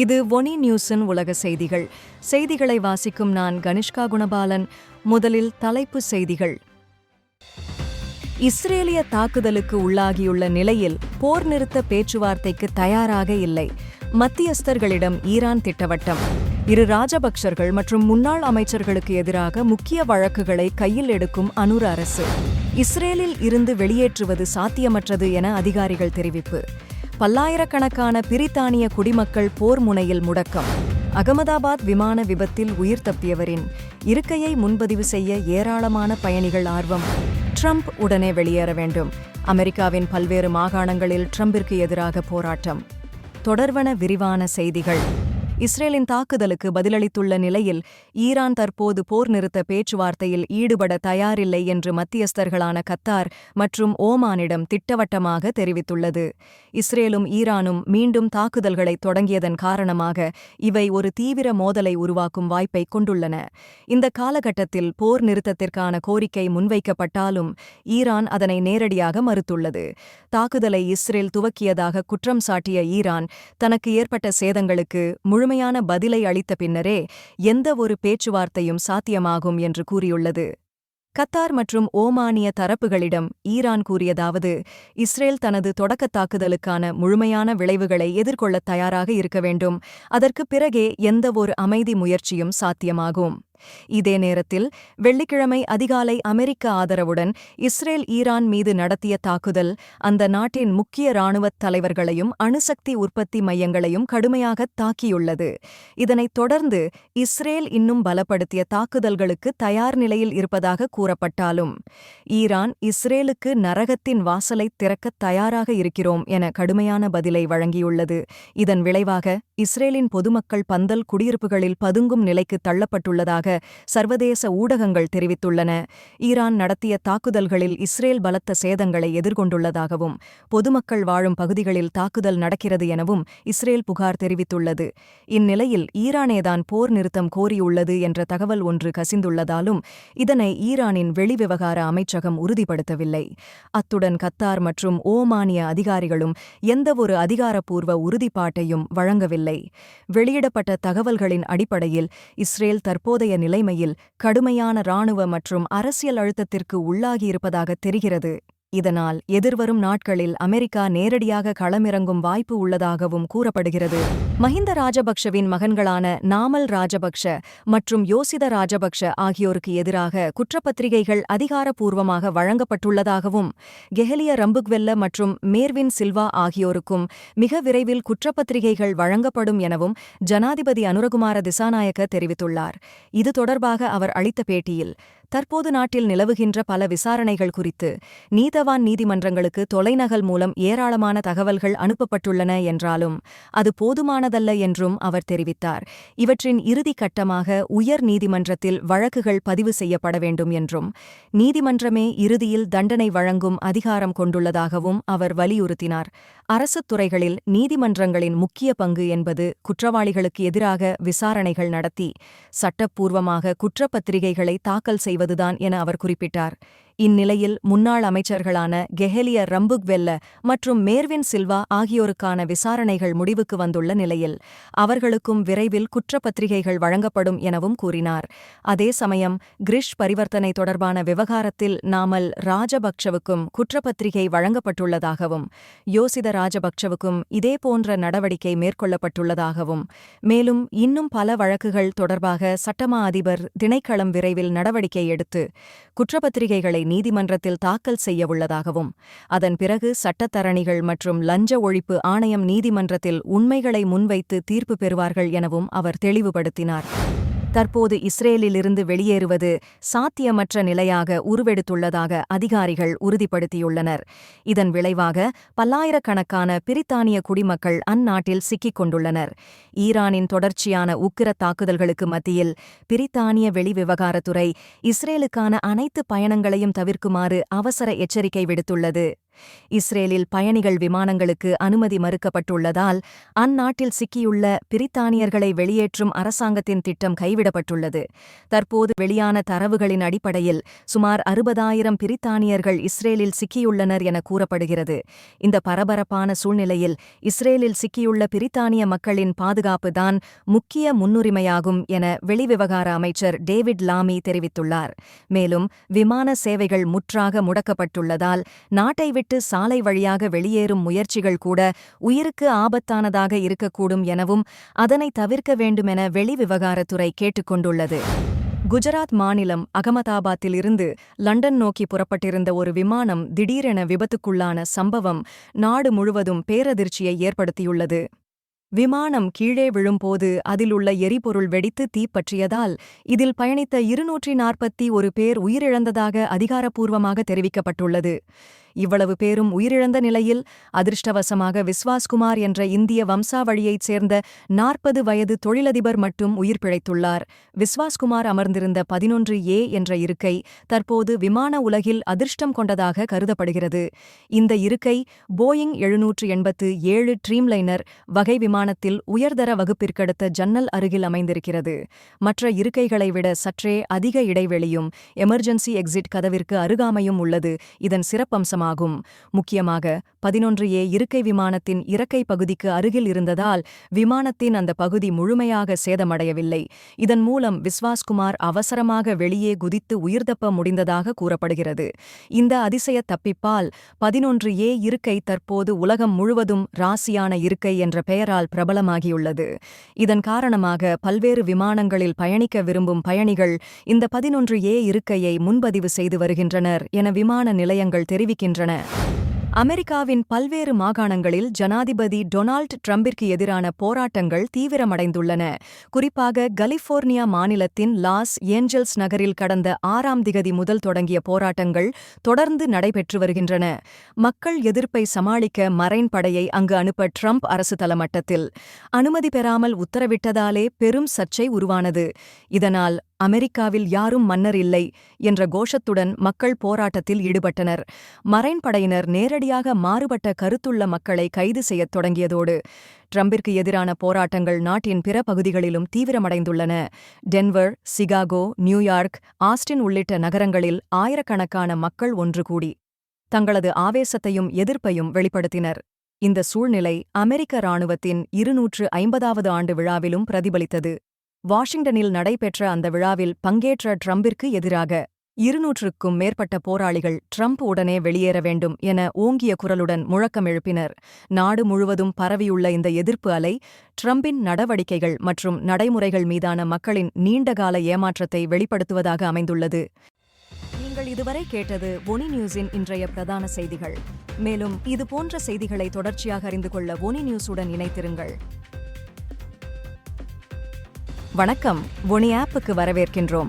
இது ஒனி நியூஸின் உலக செய்திகள். செய்திகளை வாசிக்கும் நான் கனிஷ்கா குணபாலன். முதலில் தலைப்பு செய்திகள். இஸ்ரேலிய தாக்குதலுக்கு உள்ளாகியுள்ள நிலையில் போர் நிறுத்த பேச்சுவார்த்தைக்கு தயாராக இல்லை. மத்தியஸ்தர்களிடம் ஈரான் திட்டவட்டம். இரு ராஜபக்சர்கள் மற்றும் முன்னாள் அமைச்சர்களுக்கு எதிராக முக்கிய வழக்குகளை கையில் எடுக்கும் அனுர் அரசு. இஸ்ரேலில் இருந்து வெளியேற்றுவது சாத்தியமற்றது என அதிகாரிகள் தெரிவிப்பு. பல்லாயிரக்கணக்கான பிரித்தானிய குடிமக்கள் போர் முனையில் முடக்கம். அகமதாபாத் விமான விபத்தில் உயிர் தப்பியவரின் இருக்கையை முன்பதிவு செய்ய ஏராளமான பயணிகள் ஆர்வம். ட்ரம்ப் உடனே வெளியேற வேண்டும். அமெரிக்காவின் பல்வேறு மாகாணங்களில் ட்ரம்பிற்கு எதிராக போராட்டம். தொடர்வன விரிவான செய்திகள். இஸ்ரேலின் தாக்குதலுக்கு பதிலளித்துள்ள நிலையில் ஈரான் தற்போது போர் நிறுத்த பேச்சுவார்த்தையில் ஈடுபட தயாரில்லை என்று மத்தியஸ்தர்களான கத்தார் மற்றும் ஓமானிடம் திட்டவட்டமாக தெரிவித்துள்ளது. இஸ்ரேலும் ஈரானும் மீண்டும் தாக்குதல்களை தொடங்கியதன் காரணமாக இவை ஒரு தீவிர மோதலை உருவாக்கும் வாய்ப்பை கொண்டுள்ளன. இந்த காலகட்டத்தில் போர் நிறுத்தத்திற்கான கோரிக்கை முன்வைக்கப்பட்டாலும் ஈரான் அதனை நேரடியாக மறுத்துள்ளது. தாக்குதலை இஸ்ரேல் துவக்கியதாக குற்றம் சாட்டிய ஈரான் தனக்கு ஏற்பட்ட சேதங்களுக்கு முழுமை முழுமையான பதிலை அளித்த பின்னரே எந்த ஒரு பேச்சுவார்த்தையும் சாத்தியமாகும் என்று கூறியுள்ளது. கத்தார் மற்றும் ஓமானிய தரப்புகளிடம் ஈரான் கூறியதாவது இஸ்ரேல் தனது தொடக்கத் தாக்குதலுக்கான முழுமையான விளைவுகளை எதிர்கொள்ளத் தயாராக இருக்க வேண்டும். அதற்குப் பிறகே எந்தவொரு அமைதி முயற்சியும் சாத்தியமாகும். இதே நேரத்தில் வெள்ளிக்கிழமை அதிகாலை அமெரிக்க ஆதரவுடன் இஸ்ரேல் ஈரான் மீது நடத்திய தாக்குதல் அந்த நாட்டின் முக்கிய இராணுவத் தலைவர்களையும் அணுசக்தி உற்பத்தி மையங்களையும் கடுமையாக தாக்கியுள்ளது. இதனைத் தொடர்ந்து இஸ்ரேல் இன்னும் பலப்படுத்திய தாக்குதல்களுக்கு தயார் நிலையில் இருப்பதாக கூறப்பட்டாலும் ஈரான் இஸ்ரேலுக்கு நரகத்தின் வாசலை திறக்கத் தயாராக இருக்கிறோம் என கடுமையான பதிலை வழங்கியுள்ளது. இதன் விளைவாக இஸ்ரேலின் பொதுமக்கள் பந்தல் குடியிருப்புகளில் பதுங்கும் நிலைக்கு தள்ளப்பட்டுள்ளதாக சர்வதேச ஊடகங்கள் தெரிவித்துள்ளன. ஈரான் நடத்திய தாக்குதல்களில் இஸ்ரேல் பலத்த சேதங்களை எதிர்கொண்டுள்ளதாகவும் பொதுமக்கள் வாழும் பகுதிகளில் தாக்குதல் நடக்கிறது எனவும் இஸ்ரேல் புகார் தெரிவித்துள்ளது. இந்நிலையில் ஈரானேதான் போர் நிறுத்தம் கோரியுள்ளது என்ற தகவல் ஒன்று கசிந்துள்ளதாலும் இதனை ஈரானின் வெளிவிவகார அமைச்சகம் உறுதிப்படுத்தவில்லை. அத்துடன் கத்தார் மற்றும் ஓமானிய அதிகாரிகளும் எந்தவொரு அதிகாரப்பூர்வ உறுதிப்பாட்டையும் வழங்கவில்லை. வெளியிடப்பட்ட தகவல்களின் அடிப்படையில் இஸ்ரேல் தற்போதைய நிலைமையில் கடுமையான இராணுவ மற்றும் அரசியல் அழுத்தத்திற்கு உள்ளாகியிருப்பதாக தெரிகிறது. இதனால் எதிர்வரும் நாட்களில் அமெரிக்கா நேரடியாக களமிறங்கும் வாய்ப்பு உள்ளதாகவும் கூறப்படுகிறது. மஹிந்த ராஜபக்ஷவின் மகன்களான நாமல் ராஜபக்ஷ மற்றும் யோசித ராஜபக்ஷ ஆகியோருக்கு எதிராக குற்றப்பத்திரிகைகள் அதிகாரப்பூர்வமாக வழங்கப்பட்டுள்ளதாகவும் கெஹலிய ரம்புக்வெல்ல மற்றும் மேர்வின் சில்வா ஆகியோருக்கும் மிக விரைவில் குற்றப்பத்திரிகைகள் வழங்கப்படும் எனவும் ஜனாதிபதி அனுரகுமார திசாநாயக்க தெரிவித்துள்ளார். இது தொடர்பாக அவர் அளித்த பேட்டியில் தற்போது நாட்டில் நிலவுகின்ற பல விசாரணைகள் குறித்து நீதவான் நீதிமன்றங்களுக்கு தொலைநகல் மூலம் ஏராளமான தகவல்கள் அனுப்பப்பட்டுள்ளன என்றாலும் அது போதுமானதல்ல என்றும் அவர் தெரிவித்தார். இவற்றின் இறுதி கட்டமாக உயர் நீதிமன்றத்தில் வழக்குகள் பதிவு செய்யப்பட வேண்டும் என்றும் நீதிமன்றமே இறுதியில் தண்டனை வழங்கும் அதிகாரம் கொண்டுள்ளதாகவும் அவர் வலியுறுத்தினார். அரசுத் துறைகளில் நீதிமன்றங்களின் முக்கிய பங்கு என்பது குற்றவாளிகளுக்கு எதிராக விசாரணைகள் நடத்தி சட்டப்பூர்வமாக குற்றப்பத்திரிகைகளை தாக்கல் செய்வது செய்வதுதான் என அவர் குறிப்பிட்டார். இந்நிலையில் முன்னாள் அமைச்சர்களான கெஹெலிய ரம்புக்வெல்ல மற்றும் மேர்வின் சில்வா ஆகியோருக்கான விசாரணைகள் முடிவுக்கு வந்துள்ள நிலையில் அவர்களுக்கும் விரைவில் குற்றப்பத்திரிகைகள் வழங்கப்படும் எனவும் கூறினார். அதே சமயம் கிரிஷ் பரிவர்த்தனை தொடர்பான விவகாரத்தில் நாமல் ராஜபக்ஷவுக்கும் குற்றப்பத்திரிகை வழங்கப்பட்டுள்ளதாகவும் யோசித ராஜபக்ஷவுக்கும் இதேபோன்ற நடவடிக்கை மேற்கொள்ளப்பட்டுள்ளதாகவும் மேலும் இன்னும் பல வழக்குகள் தொடர்பாக சட்டமா அதிபர் திணைக்களம் விரைவில் நடவடிக்கை எடுத்து குற்றப்பத்திரிகைகளை நீதிமன்றத்தில் தாக்கல் செய்யவுள்ளதாகவும் அதன் பிறகு சட்டத்தரணிகள் மற்றும் லஞ்ச ஒழிப்பு ஆணையம் நீதிமன்றத்தில் உண்மைகளை முன்வைத்து தீர்ப்பு பெறுவார்கள் எனவும் அவர் தெளிவுபடுத்தினார். தற்போது இஸ்ரேலிலிருந்து வெளியேறுவது சாத்தியமற்ற நிலையாக உருவெடுத்துள்ளதாக அதிகாரிகள் உறுதிப்படுத்தியுள்ளனர். இதன் விளைவாக பல்லாயிரக்கணக்கான பிரித்தானிய குடிமக்கள் அந்நாட்டில் சிக்கிக் கொண்டுள்ளனர். ஈரானின் தொடர்ச்சியான உக்கிர தாக்குதல்களுக்கு மத்தியில் பிரித்தானிய வெளிவிவகாரத்துறை இஸ்ரேலுக்கான அனைத்து பயணங்களையும் தவிர்க்குமாறு அவசர எச்சரிக்கை விடுத்துள்ளது. இஸ்ரேலில் பயணிகள் விமானங்களுக்கு அனுமதி மறுக்கப்பட்டுள்ளதால் அந்நாட்டில் சிக்கியுள்ள பிரித்தானியர்களை வெளியேற்றும் அரசாங்கத்தின் திட்டம் கைவிடப்பட்டுள்ளது. தற்போது வெளியான தரவுகளின் அடிப்படையில் சுமார் அறுபதாயிரம் பிரித்தானியர்கள் இஸ்ரேலில் சிக்கியுள்ளனர் என கூறப்படுகிறது. இந்த பரபரப்பான சூழ்நிலையில் இஸ்ரேலில் சிக்கியுள்ள பிரித்தானிய மக்களின் பாதுகாப்பு தான் முக்கிய முன்னுரிமையாகும் என வெளிவிவகார அமைச்சர் டேவிட் லாமி தெரிவித்துள்ளார். மேலும் விமான சேவைகள் முற்றாக முடக்கப்பட்டுள்ளதால் நாட்டை விட்டு சாலை வழியாக வெளியேறும் முயற்சிகள் கூட உயிருக்கு ஆபத்தானதாக இருக்கக்கூடும் எனவும் அதனை தவிர்க்க வேண்டுமென வெளிவிவகாரத்துறை கேட்டுக்கொண்டுள்ளது. குஜராத் மாநிலம் அகமதாபாத்தில் இருந்து லண்டன் நோக்கி புறப்பட்டிருந்த ஒரு விமானம் திடீரென விபத்துக்குள்ளான சம்பவம் நாடு முழுவதும் பேரதிர்ச்சியை ஏற்படுத்தியுள்ளது. விமானம் கீழே விழும்போது அதிலுள்ள எரிபொருள் வெடித்து தீப்பற்றியதால் இதில் பயணித்த இருநூற்றி நாற்பத்தி ஒரு பேர் உயிரிழந்ததாக அதிகாரப்பூர்வமாக தெரிவிக்கப்பட்டுள்ளது. இவ்வளவு பேரும் உயிரிழந்த நிலையில் அதிர்ஷ்டவசமாக விஸ்வாஸ்குமார் என்ற இந்திய வம்சாவழியைச் சேர்ந்த நாற்பது வயது தொழிலதிபர் மட்டும் உயிர் பிழைத்துள்ளார். விஸ்வாஸ்குமார் அமர்ந்திருந்த பதினொன்று ஏ என்ற இருக்கை தற்போது விமான உலகில் அதிர்ஷ்டம் கொண்டதாக கருதப்படுகிறது. இந்த இருக்கை போயிங் எழுநூற்று எண்பத்து ஏழு ட்ரீம்லைனர் வகை விமானத்தில் உயர்தர வகுப்பிற்கடுத்த ஜன்னல் அருகில் அமைந்திருக்கிறது. மற்ற இருக்கைகளை விட சற்றே அதிக இடைவெளியும் எமர்ஜென்சி எக்ஸிட் கதவிற்கு அருகாமையும் உள்ளது. இதன் சிறப்பம்சம் காரணமாகும் முக்கியமாக பதினொன்று ஏ இருக்கை விமானத்தின் இறக்கை பகுதிக்கு அருகில் இருந்ததால் விமானத்தின் அந்த பகுதி முழுமையாக சேதமடையவில்லை. இதன் மூலம் விஸ்வாஸ்குமார் அவசரமாக வெளியே குதித்து உயிர்தப்ப முடிந்ததாக கூறப்படுகிறது. இந்த அதிசய தப்பிப்பால் பதினொன்று ஏ இருக்கை தற்போது உலகம் முழுவதும் ராசியான இருக்கை என்ற பெயரால் பிரபலமாகியுள்ளது. இதன் காரணமாக பல்வேறு விமானங்களில் பயணிக்க விரும்பும் பயணிகள் இந்த பதினொன்று ஏ இருக்கையை முன்பதிவு செய்து வருகின்றனர் என விமான நிலையங்கள் தெரிவிக்கின்றன. அமெரிக்காவின் பல்வேறு மாகாணங்களில் ஜனாதிபதி டொனால்ட் ட்ரம்பிற்கு எதிரான போராட்டங்கள் தீவிரமடைந்துள்ளன. குறிப்பாக கலிஃபோர்னியா மாநிலத்தின் லாஸ் ஏஞ்சல்ஸ் நகரில் கடந்த ஆறாம் திகதி முதல் தொடங்கிய போராட்டங்கள் தொடர்ந்து நடைபெற்று வருகின்றன. மக்கள் எதிர்ப்பை சமாளிக்க மரைன் படையை அங்கு அனுப்ப ட்ரம்ப் அரசு தளமட்டத்தில். அனுமதி பெறாமல் உத்தரவிட்டதாலே பெரும் சர்ச்சை உருவானது. இதனால் அமெரிக்காவில் யாரும் மன்னர் இல்லை என்ற கோஷத்துடன் மக்கள் போராட்டத்தில் ஈடுபட்டனர். மரைன் படையினர் நேரடியாக மாறுபட்ட கருத்துள்ள மக்களை கைது செய்யத் தொடங்கியதோடு ட்ரம்பிற்கு எதிரான போராட்டங்கள் நாட்டின் பிற பகுதிகளிலும் தீவிரமடைந்துள்ளன. Denver Chicago New York Austin உள்ளிட்ட நகரங்களில் ஆயிரக்கணக்கான மக்கள் ஒன்று கூடி தங்களது ஆவேசத்தையும் எதிர்ப்பையும் வெளிப்படுத்தினர். இந்த சூழ்நிலை அமெரிக்க இராணுவத்தின் இருநூற்று ஐம்பதாவது ஆண்டு விழாவிலும் பிரதிபலித்தது. வாஷிங்டனில் நடைபெற்ற அந்த விழாவில் பங்கேற்ற ட்ரம்பிற்கு எதிராக இருநூற்றுக்கும் மேற்பட்ட போராளிகள் ட்ரம்ப் உடனே வெளியேற வேண்டும் என ஓங்கிய குரலுடன் முழக்கம் எழுப்பினர். நாடு முழுவதும் பரவியுள்ள இந்த எதிர்ப்பு அலை ட்ரம்பின் நடவடிக்கைகள் மற்றும் நடைமுறைகள் மீதான மக்களின் நீண்டகால ஏமாற்றத்தை வெளிப்படுத்துவதாக அமைந்துள்ளது. நீங்கள் இதுவரை கேட்டது ஒனி நியூஸின் இன்றைய பிரதான செய்திகள். மேலும் இதுபோன்ற செய்திகளை தொடர்ச்சியாக அறிந்து கொள்ள ஒனி நியூஸுடன் இணைத்திருங்கள் வணக்கம். ஒனி ஆப்புக்கு வரவேற்கின்றோம்.